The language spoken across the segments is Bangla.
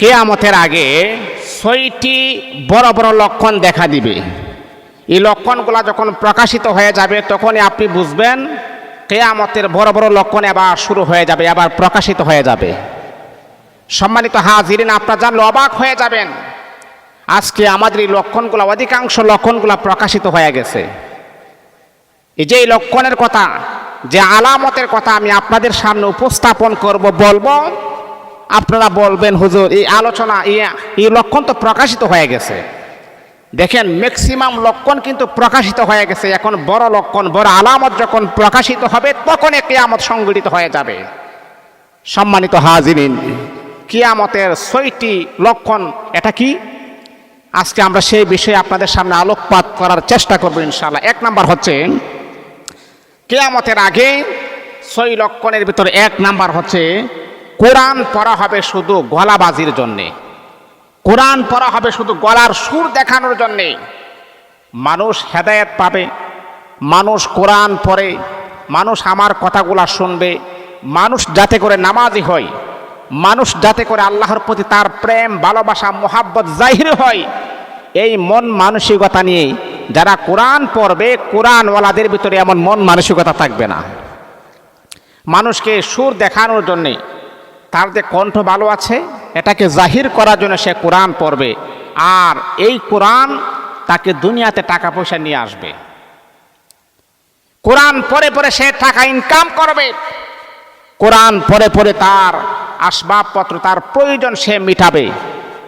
কেয়ামতের আগে ছয়টি বড় বড় লক্ষণ দেখা দিবে। এই লক্ষণগুলা যখন প্রকাশিত হয়ে যাবে, তখনই আপনি বুঝবেন কেয়ামতের বড় বড় লক্ষণ আবার শুরু হয়ে যাবে আবার প্রকাশিত হয়ে যাবে। সম্মানিত হাজিরিন, আপনার জানলে অবাক হয়ে যাবেন, আজকে আমাদের এই লক্ষণগুলো, অধিকাংশ লক্ষণগুলো প্রকাশিত হয়ে গেছে। এই যে লক্ষণের কথা, যে আলামতের কথা আমি আপনাদের সামনে উপস্থাপন করব, বলব আপনারা বলবেন, হুজুর, এই আলোচনা, এই- এই লক্ষণ তো প্রকাশিত হয়ে গেছে। দেখেন ম্যাক্সিমাম লক্ষণ কিন্তু প্রকাশিত হয়ে গেছে। এখন বড় লক্ষণ, বড় আলামত যখন প্রকাশিত হবে তখন এ কেয়ামত সংগঠিত হয়ে যাবে। সম্মানিত হাজিরিন, কিয়ামতের ছয়টি লক্ষণ, এটা কি? আজকে আমরা সেই বিষয়ে আপনাদের সামনে আলোকপাত করার চেষ্টা করব ইনশাআল্লাহ। এক নাম্বার হচ্ছে, কেয়ামতের আগে ছয় লক্ষণের ভিতরে এক নাম্বার হচ্ছে কোরআন পড়া হবে শুধু গলাবাজির জন্যে। কোরআন পড়া হবে শুধু গলার সুর দেখানোর জন্যে। মানুষ হেদায়েত পাবে, মানুষ কোরআন পড়ে, মানুষ আমার কথাগুলা শুনবে, মানুষ যাতে করে নামাজি হয়, মানুষ যাতে করে আল্লাহর প্রতি তার প্রেম, ভালোবাসা, মোহাব্বত জাহির হয়, এই মন মানসিকতা নিয়ে যারা কোরআন পড়বে, কোরআনওয়ালাদের ভিতরে এমন মন মানসিকতা থাকবে না। মানুষকে সুর দেখানোর জন্যে তার যে কণ্ঠ ভালো আছে, এটাকে জাহির করার জন্য সে কোরআন পড়বে। আর এই কোরআন তাকে দুনিয়াতে টাকা পয়সা নিয়ে আসবে। কোরআন পরে পরে সে টাকা ইনকাম করবে। কোরআন পরে পরে তার আসবাবপত্র, তার প্রয়োজন সে মিটাবে।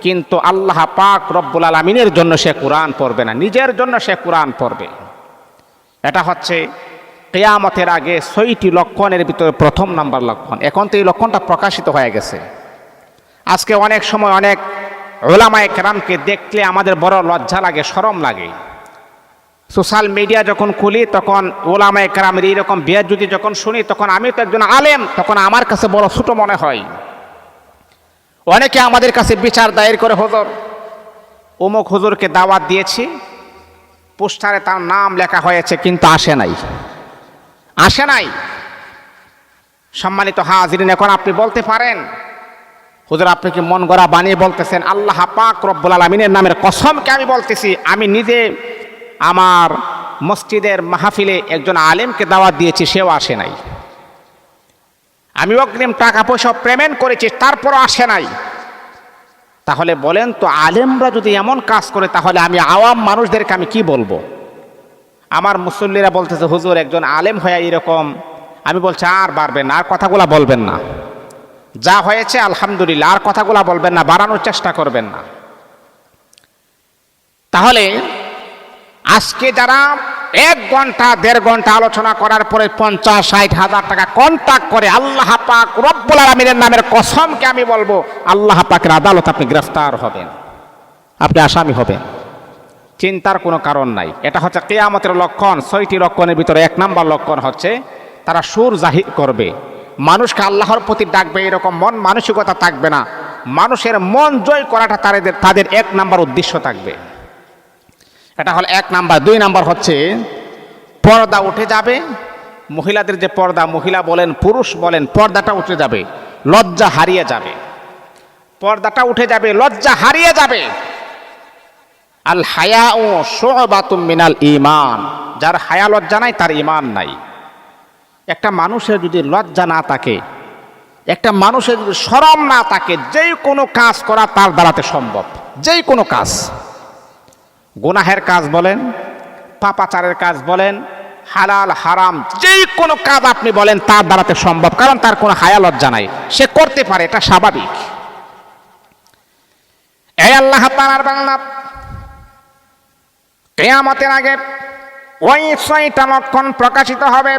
কিন্তু আল্লাহ পাক রব্বুল আলমিনের জন্য সে কোরআন পড়বে না, নিজের জন্য সে কোরআন পড়বে। এটা হচ্ছে কেয়ামতের আগে ছয়টি লক্ষণের ভিতরে প্রথম নাম্বার লক্ষণ। এখন তো এই লক্ষণটা প্রকাশিত হয়ে গেছে। আজকে অনেক সময় অনেক ওলামায় কেরামকে দেখলে আমাদের বড় লজ্জা লাগে, সরম লাগে। সোশ্যাল মিডিয়া যখন খুলি, তখন ওলামায় কেরামের এইরকম বিয়ের যদি যখন শুনি, তখন আমি তো একজন আলেম, তখন আমার কাছে বড় ছোট মনে হয়। অনেকে আমাদের কাছে বিচার দায়ের করে, হুজুর, অমুক হুজুরকে দাওয়াত দিয়েছি, পোস্টারে তার নাম লেখা হয়েছে, কিন্তু আসে নাই। আসে নাই। সম্মানিত হাজিরিন, এখন আপনি বলতে পারেন, হুজুর, আপনি কি মন গড়া বানিয়ে বলতেছেন, আল্লাহ পাক রব্বুল আলমিনের নামের কসমকে আমি বলতেছি? আমি নিজে আমার মসজিদের মাহফিলে একজন আলেমকে দাওয়াত দিয়েছি, সেও আসে নাই। আমি অগ্রিম টাকা পয়সা পেমেন্ট করেছি, তারপরও আসে নাই। তাহলে বলেন তো, আলেমরা যদি এমন কাজ করে, তাহলে আমি আওয়াম মানুষদেরকে আমি কি বলব? আমার মুসল্লিরা বলতেছে, হুজুর, একজন আলেম হয়ে এরকম। আমি বলছি, আর বাড়বেন না, আর কথাগুলা বলবেন না। যা হয়েছে, আলহামদুলিল্লাহ, আর কথাগুলা বলবেন না, বাড়ানোর চেষ্টা করবেন না। তাহলে, আজকে যারা এক ঘণ্টা, দেড় ঘণ্টা আলোচনা করার পরে পঞ্চাশ, ষাট হাজার টাকা কন্ট্যাক্ট করে, আল্লাহ পাক রব্বুল আলমিনের নামের কসমকে আমি বলব, আল্লাহ পাকের আদালত আপনি গ্রেফতার হবেন। আপনি আসামি হবেন। চিন্তার কোনো কারণ নাই। এটা হচ্ছে কেয়ামতের লক্ষণ, ছয়টি লক্ষণের ভিতরে এক নাম্বার লক্ষণ হচ্ছে তারা সুর জাহির করবে। মানুষকে আল্লাহর প্রতি ডাকবে, এরকম মন মানসিকতা থাকবে না। মানুষের মন জয় করাটা তাদের তাদের এক নাম্বার উদ্দেশ্য থাকবে। এটা হলো এক নাম্বার। দুই নাম্বার হচ্ছে, পর্দা উঠে যাবে। মহিলাদের যে পর্দা, মহিলা বলেন, পুরুষ বলেন, পর্দাটা উঠে যাবে, লজ্জা হারিয়ে যাবে। পর্দাটা উঠে যাবে, লজ্জা হারিয়ে যাবে। আল হায়া ও সোহবাতুম মিনাল ইমান যার হায়া লজ্জা নাই, তার ইমান নাই। একটা মানুষের যদি লজ্জা না থাকে, একটা মানুষের যদি সরম না থাকে, যেই কোনো কাজ করা তার দ্বারাতে সম্ভব। যেই কোনো কাজ। গুনাহের কাজ বলেন, পাপাচারের কাজ বলেন, হালাল, হারাম, যেই কোনো কাজ আপনি বলেন তার দ্বারাতে সম্ভব, কারণ তার কোনো হায়া লজ্জা নাই। সে করতে পারে, এটা স্বাভাবিক। এই আল্লাহ তাআলার বাংলা কেয়ামতের আগে ওই ছয়টা লক্ষণ প্রকাশিত হবে।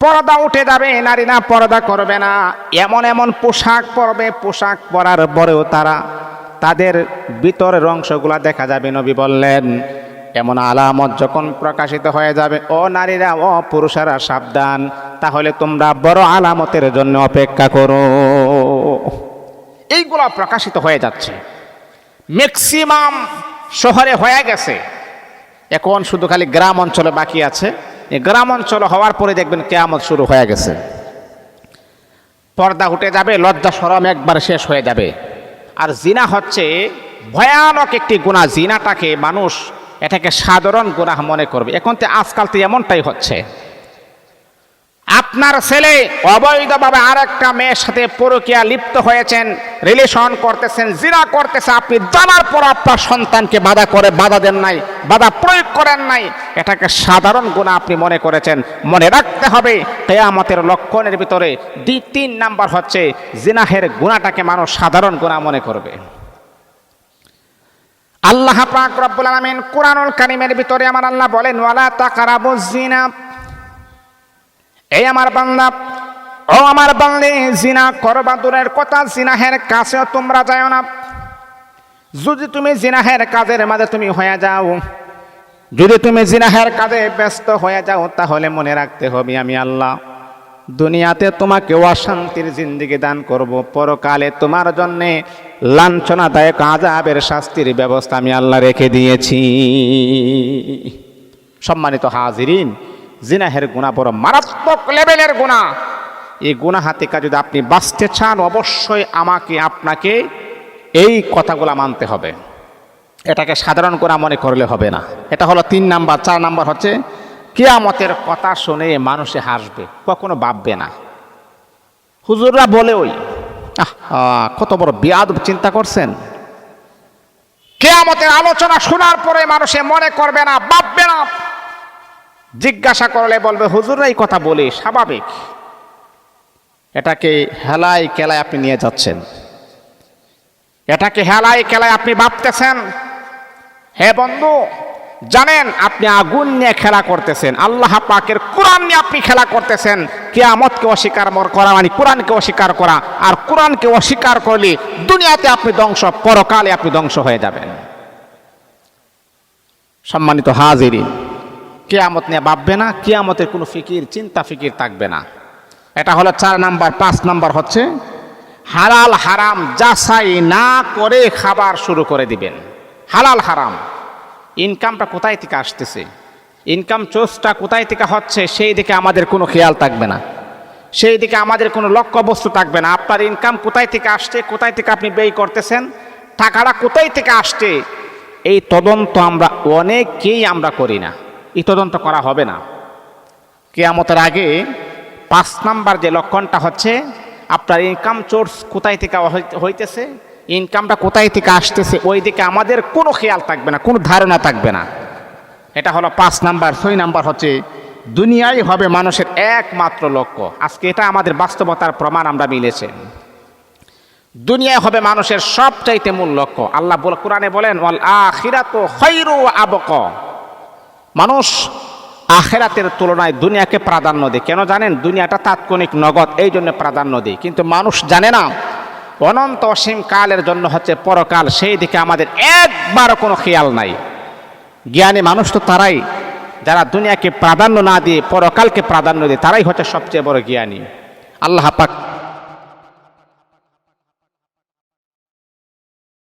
পর্দা উঠে যাবে, নারীরা পর্দা করবে না। এমন এমন পোশাক পরবে, পোশাক পরার পরেও তারা তাদের ভিতরের অংশগুলা দেখা যাবে, নবী বললেন। এমন আলামত যখন প্রকাশিত হয়ে যাবে, ও নারীরা, ও পুরুষেরা, সাবধান, তাহলে তোমরা বড় আলামতের জন্য অপেক্ষা করো। এইগুলা প্রকাশিত হয়ে যাচ্ছে। ম্যাক্সিমাম শহরে হয়ে গেছে। এখন শুধু খালি গ্রাম অঞ্চলে বাকি আছে। গ্রাম অঞ্চল হওয়ার পরে দেখবেন কেয়ামত শুরু হয়ে গেছে। পর্দা উঠে যাবে, লজ্জা সরম একবার শেষ হয়ে যাবে। আর জিনা হচ্ছে ভয়ানক একটি গুণা। জিনাটাকে মানুষ এটাকে সাধারণ গুনাহ মনে করবে। এখন তো আজকাল তো এমনটাই হচ্ছে। আপনার ছেলে অবৈধভাবে আর একটা মেয়ের সাথে পরকিয়া লিপ্ত হয়েছেন রিলেশন করতেছেন, জিনা করতেছে, আপনি জানার পর আপনার সন্তানকে বাধা করে বাধা দেন নাই, বাধা প্রয়োগ করেন নাই। এটাকে সাধারণ গুণা আপনি মনে করেছেন। মনে রাখতে হবে, কেয়ামতের লক্ষণের ভিতরে দ্বি তিন নাম্বার হচ্ছে, জিনাহের গুণাটাকে মানুষ সাধারণ গুণা মনে করবে। আল্লাহ পাক রব্বুল আলামিন কুরআনুল কারীমের ভিতরে আমার আল্লাহ বলেন, ওয়ালা তাকারাবুজ জিনা। এই আমার বান্দা, ও আমার বান্দে, জিনা করবা দূরের কথা, জিনাহের কাছেও তোমরা যাও না। যদি তুমি জিনাহের কাজের মাঝে তুমি হয়ে যাও, যদি তুমি জিনাহের কাজে ব্যস্ত হয়ে যাও, তাহলে মনে রাখতে হবে আমি আল্লাহ, দুনিয়াতে তোমাকে অশান্তির জিন্দিগি দান করব। পরকালে তোমার জন্যে লাঞ্ছনাদায়ক আজাবের শাস্তির ব্যবস্থা আমি আল্লাহ রেখে দিয়েছি। সম্মানিত হাজিরিন জিনাহের গুণা বড় মারাত্মক লেভেলের গুণা এই গুণা হাতিকা যদি আপনি বাঁচতে চান, অবশ্যই আমাকে, আপনাকে এই কথাগুলো মানতে হবে। এটাকে সাধারণ গুণা মনে করলে হবে না। এটা হলো তিন নাম্বার, চার নাম্বার হচ্ছে, কেয়ামতের কথা শুনে মানুষে হাসবে, কখনো ভাববে না। হুজুররা বলে ওই কত বড় বিয়াদ চিন্তা করছেন? কেয়ামতের আলোচনা শোনার পরে মানুষে মনে করবে না, ভাববে না। জিজ্ঞাসা করলে বলবে, হুজুর, এই কথা বলে, স্বাভাবিক। এটাকে হেলায় কেলায় আপনি নিয়ে যাচ্ছেন। এটাকে হেলায় কেলায় আপনি ভাবতেছেন? হে বন্ধু, জানেন আপনি আগুন নিয়ে খেলা করতেছেন। আল্লাহ পাকের কোরআন নিয়ে আপনি খেলা করতেছেন। কেয়ামতকে অস্বীকার করা মানে কোরআনকে অস্বীকার করা। আর কোরআনকে অস্বীকার করলে দুনিয়াতে আপনি ধ্বংস, পরকালে আপনি ধ্বংস হয়ে যাবেন। সম্মানিত হাজিরিন কেয়ামত নিয়ে ভাববে না, কেয়ামতের কোনো ফিকির, চিন্তা ফিকির থাকবে না। এটা হলো চার নাম্বার, পাঁচ নাম্বার হচ্ছে, হালাল হারাম যাচাই না করে খাবার শুরু করে দিবেন। হালাল হারাম। ইনকামটা কোথায় থেকে আসতেছে? ইনকাম সোর্সটা কোথায় থেকে হচ্ছে, সেই দিকে আমাদের কোনো খেয়াল থাকবে না। সেই দিকে আমাদের কোনো লক্ষ্য বস্তু থাকবে না। আপনার ইনকাম কোথায় থেকে আসছে, কোথায় থেকে আপনি ব্যয় করতেছেন, টাকাটা কোথায় থেকে আসছে, এই তদন্ত আমরা অনেকেই আমরা করি না। এই তদন্ত করা হবে না। কেয়ামতের আগে পাঁচ নাম্বার যে লক্ষণটা হচ্ছে, আপনার ইনকাম সোর্স কোথায় থেকে হইতেছে ইনকামটা কোথায় থেকে আসতেছে ওই দিকে আমাদের কোনো খেয়াল থাকবে না, কোনো ধারণা থাকবে না। এটা হলো পাঁচ নাম্বার, ছয় নাম্বার হচ্ছে দুনিয়াই হবে মানুষের একমাত্র লক্ষ্য। আজকে এটা আমাদের বাস্তবতার প্রমাণ আমরা মিলেছে। দুনিয়ায় হবে মানুষের সবচাইতে মূল লক্ষ্য। আল্লাহ কোরআনে বলেন আবক। মানুষ আখেরাতের তুলনায় দুনিয়াকে প্রাধান্য দেয়। কেন জানেন? দুনিয়াটা তাৎক্ষণিক নগদ, এই জন্য প্রাধান্য দেয়। কিন্তু মানুষ জানে না, অনন্ত অসীম কালের জন্য হচ্ছে পরকাল, সেই দিকে আমাদের একবারও কোনো খেয়াল নাই। জ্ঞানী মানুষ তো তারাই, যারা দুনিয়াকে প্রাধান্য না দিয়ে পরকালকে প্রাধান্য দেয়, তারাই হচ্ছে সবচেয়ে বড় জ্ঞানী। আল্লাহ পাক